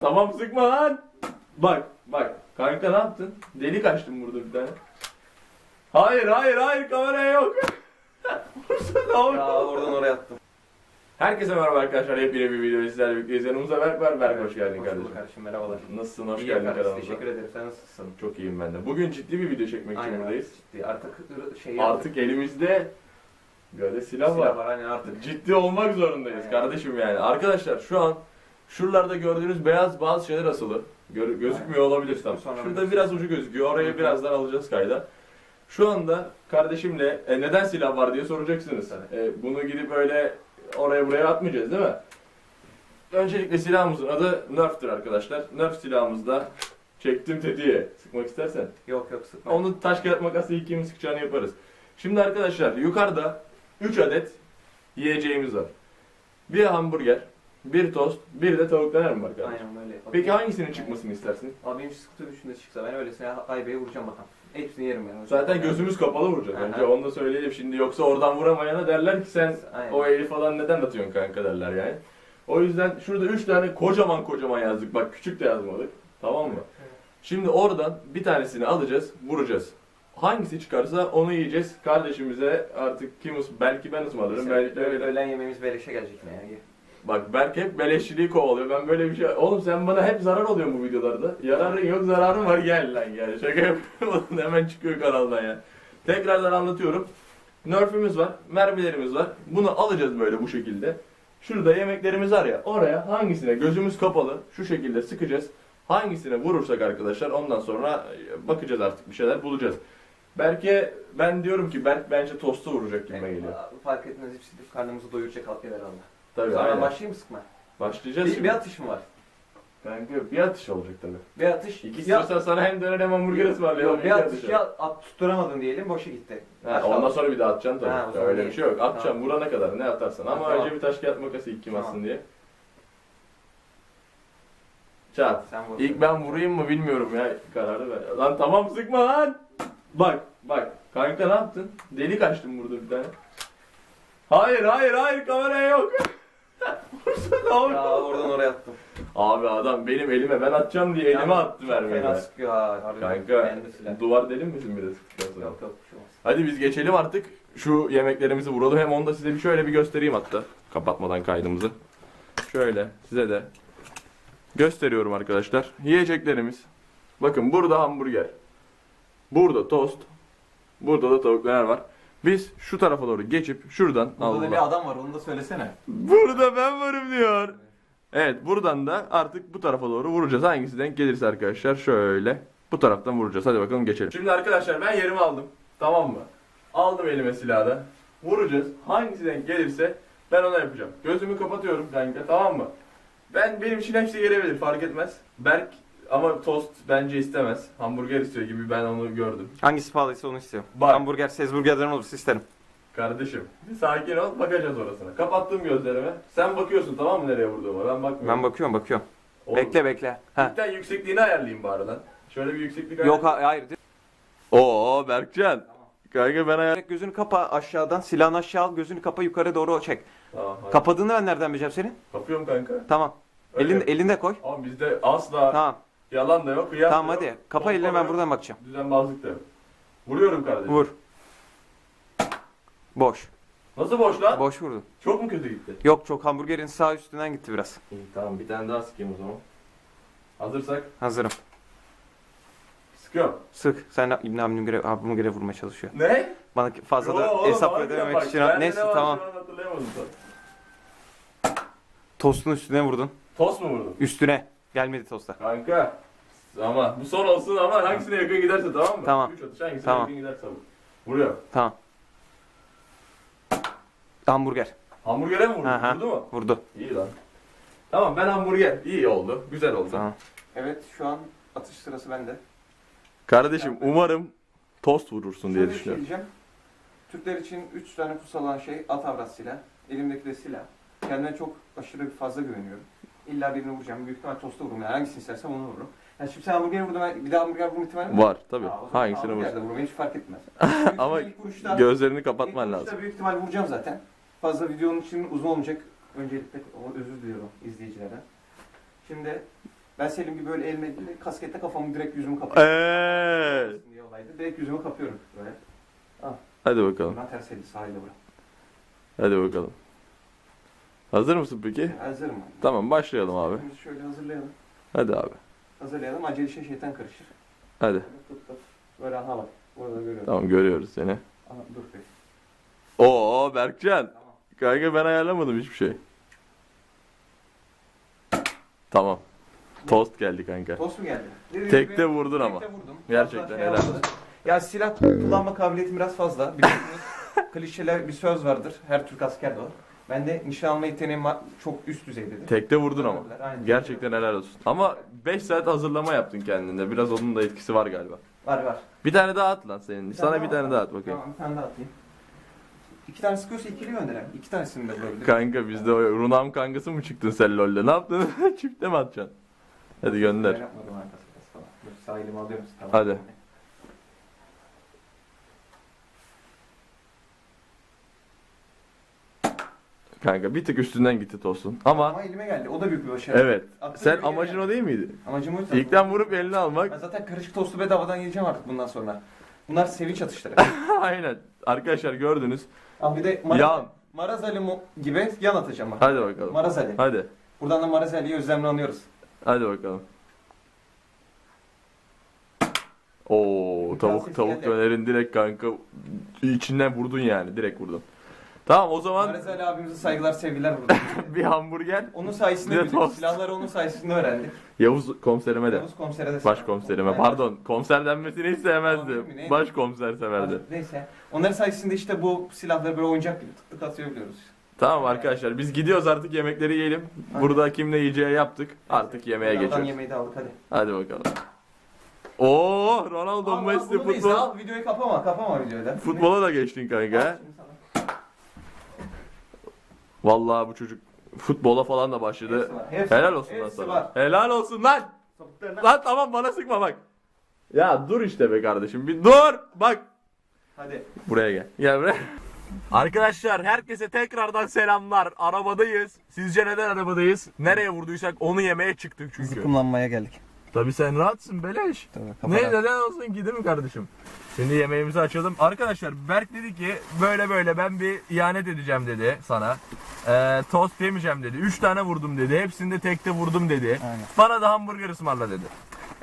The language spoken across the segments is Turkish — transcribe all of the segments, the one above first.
Tamam sıkma lan. Bak bak. Kanka ne yaptın? Delik açtın burada bir tane. Hayır hayır hayır kameraya yok. Vursana. Ya oradan oraya attım. Herkese merhaba arkadaşlar. Yepyeni bir video sizlerle birlikteyiz. Yanımızda Berk var. Berk hoş geldin kardeşim. kardeşim merhabalar. Nasılsın? Hoş İyi geldin kardeşim, kanalımıza. Teşekkür ederim. Sen nasılsın? Çok iyiyim ben de. Bugün ciddi bir video çekmek için Aynen buradayız. ciddi. Artık şey Artık elimizde böyle silah, silah var. var. Aynen artık. Ciddi olmak zorundayız Aynen. kardeşim yani. Arkadaşlar şu an şuralarda gördüğünüz beyaz bazı şeyler asılı. Gör- gözükmüyor olabilir tam. Şurada biraz ucu gözüküyor. Orayı Hı. birazdan alacağız kayda. Şu anda kardeşimle e, neden silah var diye soracaksınız. E, bunu gidip öyle oraya buraya atmayacağız değil mi? Öncelikle silahımızın adı Nerf'tir arkadaşlar. Nerf silahımızda çektim tetiğe. Sıkmak istersen. Yok yok sıkma. Onu taş kağıt makasla ikimiz sıkacağını yaparız. Şimdi arkadaşlar yukarıda 3 adet yiyeceğimiz var. Bir hamburger, bir tost, bir de tavuk döner mi var kardeşim? Aynen öyle yapalım. Peki hangisinin çıkmasını istersin? Abi benim sıkıntı düşünde çıksa ben öylesine aybeye vuracağım bakalım. Hepsini yerim yani. Zaten gözümüz kapalı vuracağız. Aha. Önce onu da söyleyelim şimdi yoksa oradan vuramayana derler ki sen Aynen. o eli falan neden atıyorsun kanka derler yani. O yüzden şurada 3 tane kocaman kocaman yazdık. Bak küçük de yazmadık. Tamam mı? Şimdi oradan bir tanesini alacağız, vuracağız. Hangisi çıkarsa onu yiyeceğiz. Kardeşimize artık kim ıs- belki ben ısmarlarım. Belki öyle öğlen yemeğimiz beleşe gelecek yine yani. Bak Berk hep beleşçiliği kovalıyor. Ben böyle bir şey... Oğlum sen bana hep zarar oluyor bu videolarda. Yararın yok zararın var gel lan gel. Şaka yapıyorum. Hemen çıkıyor kanaldan ya. Tekrardan anlatıyorum. Nerf'ümüz var, mermilerimiz var. Bunu alacağız böyle bu şekilde. Şurada yemeklerimiz var ya, oraya hangisine gözümüz kapalı şu şekilde sıkacağız. Hangisine vurursak arkadaşlar ondan sonra bakacağız artık bir şeyler bulacağız. Berke ben diyorum ki Berk bence tostu vuracak gibi geliyor. fark etmez hepsi karnımızı doyuracak halk yer. Tabii Sonra aynen. başlayayım sıkma? Başlayacağız Bir, şimdi. bir atış mı var? Kanka bir atış olacak tabii. Bir atış. İki bir istiyorsan sana hem döner hem hamburger ısmarlayalım. Yok bir İki atış ya at tutturamadın diyelim boşa gitti. Ha, Aşağı- ondan sonra bir daha atacaksın tabii. Ha, o zaman Öyle bir iyi. şey yok. Atacaksın Tamam. vurana kadar ne atarsan. Ama tamam. önce bir taş kağıt makası ilk kim Tamam. atsın diye. Çat. Sen vur. İlk ben vurayım mı bilmiyorum ya kararı ver. Lan tamam sıkma lan. Bak bak kanka ne yaptın? Delik açtın burada bir tane. Hayır hayır hayır kameraya yok. Vursana oğlum. Ya oradan oraya attım. Abi adam benim elime ben atacağım diye elime attı vermeyi. Fena sıkıyor ha. harbiden. Kanka Beğendi silah. duvar delin misin bir de sıktıktan sonra? Yok yok bir şey olmaz. Hadi biz geçelim artık. Şu yemeklerimizi vuralım. Hem onu da size bir şöyle bir göstereyim hatta. Kapatmadan kaydımızı. Şöyle size de gösteriyorum arkadaşlar. Yiyeceklerimiz. Bakın burada hamburger. Burada tost. Burada da tavuk döner var. Biz şu tarafa doğru geçip şuradan Burada da Allah. bir adam var onu da söylesene. Burada ben varım diyor. Evet buradan da artık bu tarafa doğru vuracağız. Hangisi denk gelirse arkadaşlar şöyle bu taraftan vuracağız. Hadi bakalım geçelim. Şimdi arkadaşlar ben yerimi aldım. Tamam mı? Aldım elime silahı da. Vuracağız. Hangisi denk gelirse ben ona yapacağım. Gözümü kapatıyorum kanka tamam mı? Ben benim için hepsi gelebilir fark etmez. Berk ama tost bence istemez. Hamburger istiyor gibi ben onu gördüm. Hangisi pahalıysa onu istiyorum. Bak. Hamburger, sezburgerden olursa isterim. Kardeşim bir sakin ol bakacağız orasına. Kapattım gözlerimi. Sen bakıyorsun tamam mı nereye vurduğuma ben bakmıyorum. Ben bakıyorum bakıyorum. Oğlum, Bekle bekle. Ha. Cidden yüksekliğini ayarlayayım bari lan. Şöyle bir yükseklik Yok ha- hayır. Oo Berkcan. Kanka ben ayar... Gözünü kapa aşağıdan silahını aşağı al gözünü kapa yukarı doğru çek. Tamam hadi. Kapadığını ben nereden bileceğim senin? Kapıyorum kanka. Tamam. Öyle Elin, yap. elinde koy. Ama bizde asla Tamam. Yalan da yok, Tamam da hadi. yok. Kapa elini ben yok, buradan bakacağım. Düzenbazlık da yok. Vuruyorum kardeşim. Vur. Boş. Nasıl boş lan? Boş vurdun. Çok mu kötü gitti? Yok çok hamburgerin sağ üstünden gitti biraz. İyi tamam bir tane daha sıkayım o zaman. Hazırsak Hazırım. sıkıyorum. Sık. Sen İbn abinin göre, abimin göre vurmaya çalışıyor. Ne? Bana fazla Yo, da oğlum, hesap harbiden ödememek bak, için. bende Neyse ne var tamam. şu an hatırlayamadım tam. Tostun üstüne vurdun. Tost mu vurdun? Üstüne. Gelmedi tosta. Kanka. Ama bu son olsun ama hangisine yakın giderse tamam mı? Tamam. Üç atış hangisine Tamam. yakın giderse vur. Vuruyor. Tamam. Hamburger. Hamburgere mi vurdu? Aha. Vurdu mu? Vurdu. İyi lan. Tamam ben hamburger. İyi oldu. Güzel oldu. Tamam. Evet şu an atış sırası bende. Kardeşim umarım tost vurursun diye Şöyle bir şey düşünüyorum. diyeceğim. Türkler için 3 tane kutsal olan şey at avrat silah. Elimdeki de silah. Kendime çok aşırı fazla güveniyorum. İlla birini vuracağım. Büyük ihtimal tosta vururum. Yani hangisini istersem onu vururum. Yani şimdi sen hamburger vurdun. ben- Bir daha hamburger vurma ihtimali Var tabi. Aa, o zaman Hangisini hamburger de vurursun? Hiç fark etmez. Büyük Ama ihtimal ilk vuruşta- Gözlerini ilk kapatman vuruşta lazım. büyük ihtimal vuracağım zaten. Fazla videonun için uzun olmayacak. Öncelikle o- özür diliyorum izleyicilerden. Şimdi Ben Selim gibi böyle elime kasketle kafamı direkt yüzümü kapıyorum. Eee. diye olaydı. Direkt yüzümü kapıyorum böyle. Hadi bakalım. Buradan ters elli sahile bırak. Hadi bakalım. Hazır mısın peki? Hazırım. Tamam başlayalım abi. Şimdi şöyle hazırlayalım. Hadi abi. Hazırlayalım. Acele işe şeytan karışır. Hadi. Tut tut. Böyle aha bak. Burada görüyorum. Tamam görüyoruz seni. Aha, dur be. Oo Berkcan. Tamam. Kanka ben ayarlamadım hiçbir şey. Tamam. Tost geldi kanka. Tost mu geldi? Tekte gibi, vurdun ama. tekte vurdum. Gerçekten daha helal olmadı. Ya silah kullanma kabiliyetim biraz fazla. Biliyorsunuz klişeler bir söz vardır. Her Türk askerde var. Ben de nişan alma yeteneğim var- çok üst düzeydedir. Tekte vurdun ama. Aynen. Gerçekten helal olsun. Ama 5 saat hazırlama yaptın kendinde. Biraz onun da etkisi var galiba. Var var. Bir tane daha at lan senin. Sana bir tane daha at bakayım. Tamam bir tane daha atayım. İki tane sıkıyorsa ikili gönderelim. İki tanesini de vurabilirim. Kanka bizde o Runam kankası mı çıktın sen LoL'de? Ne yaptın? Çifte mi atacaksın? Hadi Ben gönder. yapmadım arkadaşlar falan. Dur sağ elimi alıyorum. Tamam. Hadi. Kanka bir tık üstünden gitti tostun. Ama Ama elime geldi. O da büyük bir başarı. evet. Attığım Sen amacın geldi. o değil miydi? Amacım oydu. zaten. İlkten vurup elini almak. Ben zaten karışık tostu bedavadan yiyeceğim artık bundan sonra. Bunlar sevinç atışları. Aynen. Arkadaşlar gördünüz. Abi bir de Yan. Marazali mu- gibi yan atacağım bak. Hadi bakalım. Marazali. Hadi. Buradan da Marazali'yi özlemle anıyoruz. Hadi bakalım. Oo tavuk tavuk geldi. dönerin direkt kanka içinden vurdun yani direkt vurdun. Tamam o zaman Marazali abimize saygılar sevgiler burada. bir hamburger onun sayesinde Bir de bildik. tost. Silahları onun sayesinde öğrendik. Yavuz komiserime de. Yavuz komisere de Başkomiserime pardon komiser denmesini hiç sevmezdi. Komiser mi, neydi? Başkomiser severdi. Neyse. Onların sayesinde işte bu silahları böyle oyuncak gibi tık tık atabiliyoruz. Tamam arkadaşlar biz gidiyoruz artık yemekleri yiyelim. Burada kim ne yiyeceği yaptık. Artık yemeğe Oradan geçiyoruz. yemeği de aldık hadi. Hadi bakalım. Oo Ronaldo Al, al, Messi bunu futbol. al, videoyu kapama kapama videoyu da. Futbola da geçtin kanka. Ha? şimdi sana. Vallahi bu çocuk futbola falan da başladı. Hepsi var, hepsi Helal var, olsun lan hepsi sana. var. Helal olsun lan. Topuklarına- Lan tamam bana sıkma bak. Ya dur işte be kardeşim. Bir dur. Bak. Hadi. Buraya gel. Gel buraya. Arkadaşlar herkese tekrardan selamlar. Arabadayız. Sizce neden arabadayız? Nereye vurduysak onu yemeye çıktık çünkü. Zıkkımlanmaya geldik. Tabii sen rahatsın beleş. Tabii, Ne neden olsun ki değil mi kardeşim? Şimdi yemeğimizi açalım. Arkadaşlar Berk dedi ki böyle böyle ben bir ihanet edeceğim dedi sana. Ee, tost yemeyeceğim dedi. Üç tane vurdum dedi. Hepsini de tekte vurdum dedi. Aynen. Bana da hamburger ısmarla dedi.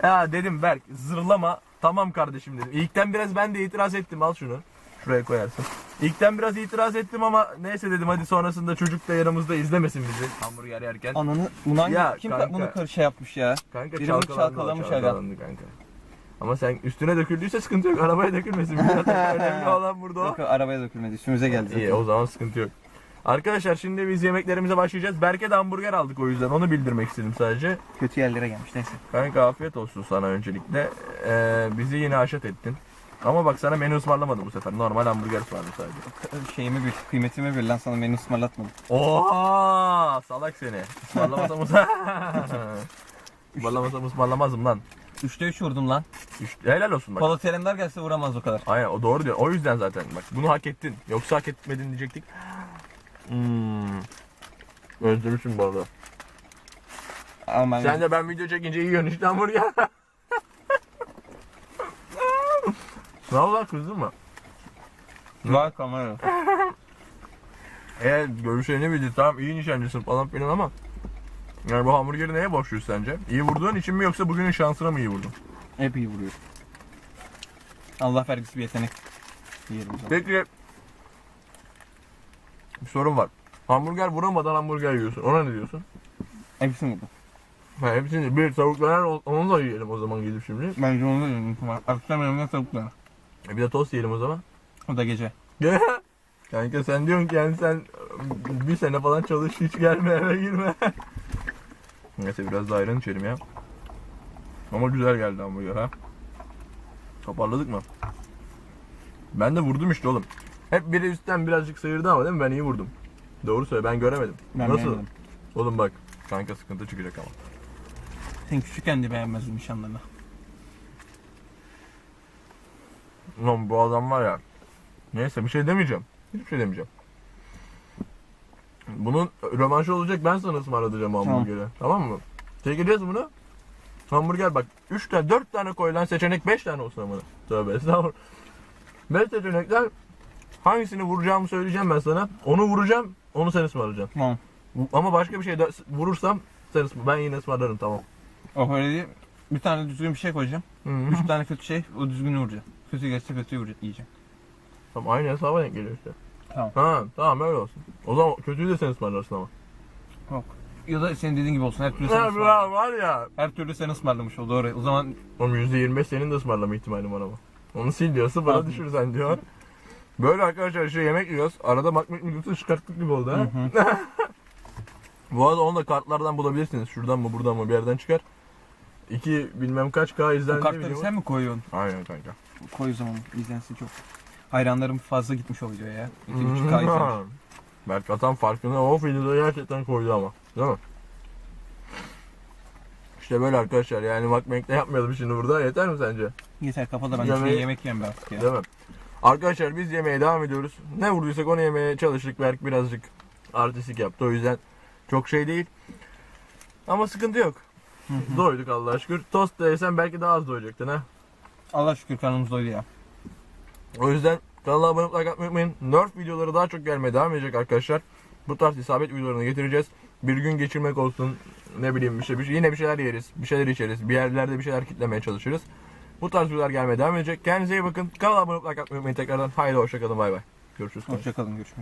Ya dedim Berk zırlama. Tamam kardeşim dedim. İlkten biraz ben de itiraz ettim. Al şunu. Şuraya koyarsın. İlkten biraz itiraz ettim ama neyse dedim hadi sonrasında çocuk da yanımızda izlemesin bizi hamburger yerken. Ananı bunu hangi Ya, kim kanka. bunu kır- şey yapmış ya? Kanka Birini çalkalandı, çalkalamış o, aga. çalkalandı kanka. Ama sen üstüne döküldüyse sıkıntı yok. Arabaya dökülmesin. Zaten önemli olan burada o. Yok arabaya dökülmedi. Üstümüze geldi zaten. İyi o zaman sıkıntı yok. Arkadaşlar şimdi biz yemeklerimize başlayacağız. Berke de hamburger aldık o yüzden onu bildirmek istedim sadece. Kötü yerlere gelmiş neyse. Kanka afiyet olsun sana öncelikle. Ee, bizi yine haşet ettin. Ama bak sana menü ısmarlamadım bu sefer. Normal hamburger ısmarladım sadece. Şeyimi bil, kıymetimi bil lan sana menü ısmarlatmadım. Oha salak seni. Ismarlamasam Ismarlamasam ısmarlamazdım lan. 3'te 3 vurdum lan. İşte, helal olsun bak. Polat Alemdar gelse vuramaz o kadar. Aynen o doğru diyor. O yüzden zaten bak bunu hak ettin. Yoksa hak etmedin diyecektik. Hmm. Özlemişim bu arada. Ama ben Sen de ben video çekince yiyorsun işte hamburger. ne oldu lan kızdın mı? var kamera. Evet görüşlerini bildi tamam iyi nişancısın falan filan ama yani bu hamburgeri neye borçluyuz sence? İyi vurduğun için mi yoksa bugünün şansına mı iyi vurdun? Hep iyi vuruyor. Allah vergisi bir yetenek. Diyelim o zaman. Peki bir sorun var. Hamburger vuramadan hamburger yiyorsun. Ona ne diyorsun? Hepsini vurdum. Ha, hepsini bir tavuk döner onu da yiyelim o zaman gidip şimdi. Bence onu da yedim. Akşam evimde tavuklar. E bir de tost yiyelim o zaman. O da gece. Kanka sen diyorsun ki yani sen bir sene falan çalış hiç gelme eve girme. Neyse biraz da ayran içelim ya. Ama güzel geldi hamburger ha. Toparladık mı? Ben de vurdum işte oğlum. Hep biri üstten birazcık sıyırdı ama değil mi? Ben iyi vurdum. Doğru söyle ben göremedim. Ben Nasıl? beğenmedim. Oğlum bak. Kanka sıkıntı çıkacak ama. Sen küçükken de beğenmezdin nişanlarını. Ulan bu adam var ya. Neyse bir şey demeyeceğim. Hiçbir şey demeyeceğim. Bunun rövanşı olacak ben sana ısmarlatacağım o Tamam. hamburgeri. Tamam mı? Çekeceğiz bunu. Hamburger bak 3 tane 4 tane koyulan seçenek 5 tane olsun ama. Tövbe estağfurullah. 5 seçenekler hangisini vuracağımı söyleyeceğim ben sana. Onu vuracağım, onu sen ısmarlayacaksın. Tamam. Ama başka bir şey de vurursam sen ben yine ısmarlarım tamam. O öyle değil. Bir tane düzgün bir şey koyacağım. Hı. Üç tane kötü şey, o düzgünü vuracağım. Kötü geçse kötüyü vuracağım, yiyeceğim. tamam aynı hesaba denk geliyor işte. Tamam. Ha tamam öyle olsun. O zaman kötüyü de sen ısmarlarsın ama. Ya da senin dediğin gibi olsun. Her türlü sen Ya var, ya. Her türlü sen ısmarlamış ol doğru. O zaman Oğlum %25 senin de ısmarlama ihtimalin var ama. Onu sil diyor, sıfıra Tamam. düşür sen diyor. Böyle arkadaşlar işte yemek yiyoruz. Arada bakmak videosu çıkarttık gibi oldu ha. Bu arada onu da kartlardan bulabilirsiniz. Şuradan mı buradan mı bir yerden çıkar. İki bilmem kaç K o izlendi kartları video. sen mi koyuyorsun? Aynen kanka. Koy o zaman izlensin çok. Hayranlarım fazla gitmiş o videoya ya. Hmm. 2.5K izlenmiş. Berk Atan farkını o videoda gerçekten koydu ama. Değil mi? İşte böyle arkadaşlar yani bakmakta yapmayalım şimdi burada. Yeter mi sence? Yeter kafada ben Yemeği- Yemeği... yemek yiyeyim ben artık ya. Değil mi? Arkadaşlar biz yemeğe devam ediyoruz. Ne vurduysak onu yemeye çalıştık. Berk birazcık artistik yaptı. O yüzden çok şey değil. Ama sıkıntı yok. Doyduk Allah'a şükür. Tost da yesen belki daha az doyacaktın ha. Allah şükür karnımız doydu ya. O yüzden kanala abone olmayı like atmayı unutmayın. Nerf videoları daha çok gelmeye devam edecek arkadaşlar. Bu tarz isabet videolarını getireceğiz. Bir gün geçirmek olsun. Ne bileyim bir şey, bir şey. Yine bir şeyler yeriz. Bir şeyler içeriz. Bir yerlerde bir şeyler kitlemeye çalışırız. Bu tarz videolar gelmeye devam edecek. Kendinize iyi bakın. Kanala abone olmayı like atmayı unutmayın tekrardan. Haydi hoşçakalın bay bay. Görüşürüz. Hoşçakalın görüşmek